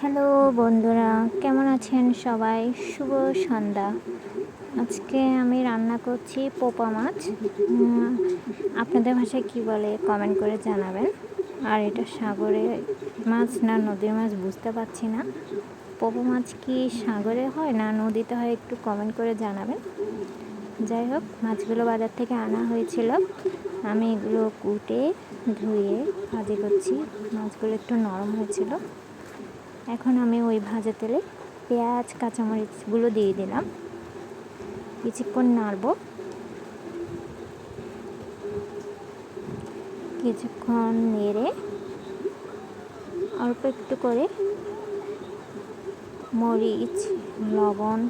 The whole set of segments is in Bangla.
হ্যালো বন্ধুরা, কেমন আছেন সবাই? শুভ সন্ধ্যা। আজকে আমি রান্না করছি পোপা মাছ। আপনাদের ভাষায় কি বলে কমেন্ট করে জানাবেন। আর এটা সাগরে মাছ না নদীর মাছ বুঝতে পারছি না। পোপা মাছ কি সাগরে হয় না নদীতে হয় একটু কমেন্ট করে জানাবেন। যাই হোক, মাছগুলো বাজার থেকে আনা হয়েছিল। আমি এগুলো কুটে, ধুয়ে ভাজি করছি। মাছগুলো একটু নরম হয়েছিল। এখন আমি ওই ভাজা তেলে পেঁয়াজ, কাঁচামরিচগুলো দিয়ে দিলাম। কিছুক্ষণ নাড়ব। কিছুক্ষণ নেড়ে অল্প একটু করে মরিচ, লবণ,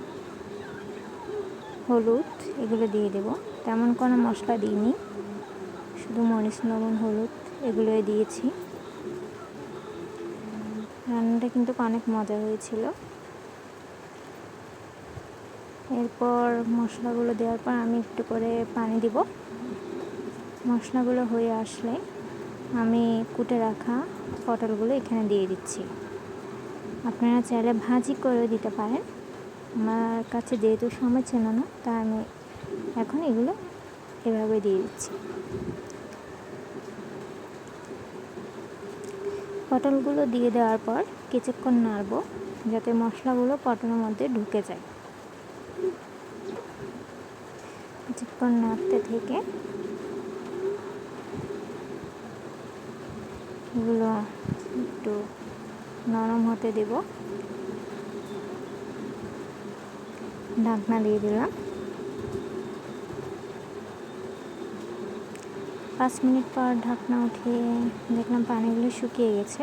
হলুদ এগুলো দিয়ে দেব। তেমন কোনো মশলা দিইনি। শুধু মরিচ, লবণ, হলুদ এগুলোই দিয়েছি। রান্নাটা কিন্তু অনেক মজা হয়েছিল। এরপর মশলাগুলো দেওয়ার পর আমি একটু করে পানি দিব। মশলাগুলো হয়ে আসলে আমি কুটে রাখা পটলগুলো এখানে দিয়ে দিচ্ছি। আপনারা চাইলে ভাজি করে দিতে পারেন। আমার কাছে যেহেতু সময় ছিল না তাই আমি এখন এগুলো এভাবে দিয়ে দিচ্ছি। পটলগুলো দিয়ে দেওয়ার পর কিছুক্ষণ নাড়ব, যাতে মশলাগুলো পটলের মধ্যে ঢুকে যায়। কিছুক্ষণ নাড়তে থেকে এগুলো একটু নরম হতে দেব। ঢাকনা দিয়ে দিলাম। পাঁচ মিনিট পর ঢাকনা উঠিয়ে দেখলাম পানিগুলো শুকিয়ে গেছে।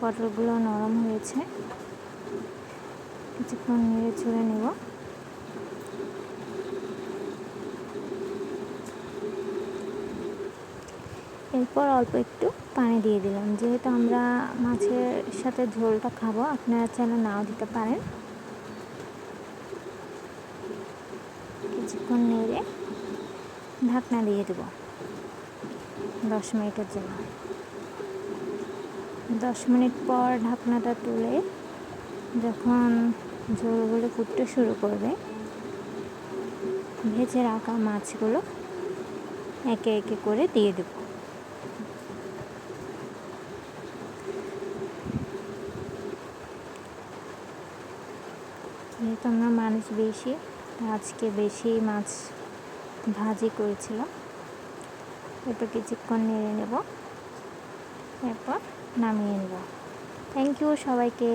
পটলগুলো নরম হয়েছে। কিছুক্ষণ নেড়ে চুড়ে নেব। এরপর অল্প একটু পানি দিয়ে দিলাম। যেহেতু আমরা মাছের সাথে ঝোলটা খাব, আপনারা চাইলে নাও দিতে পারেন। কিছুক্ষণ নেড়ে ঢাকনা দিয়ে দেব। দশ মিনিটের জন্য। দশ মিনিট পর ঢাকনাটা তুলে যখন ঝোলগুলো ফুটতে শুরু করবে, ভেজে রাখা মাছগুলো একে একে করে দিয়ে দেব। যেহেতু আমরা মানুষ বেশি আজকে বেশি মাছ ভাজি করেছিলাম। একটু কিছুক্ষণ নেড়ে নেব। এরপর নামিয়ে নেব। থ্যাংক ইউ সবাইকে।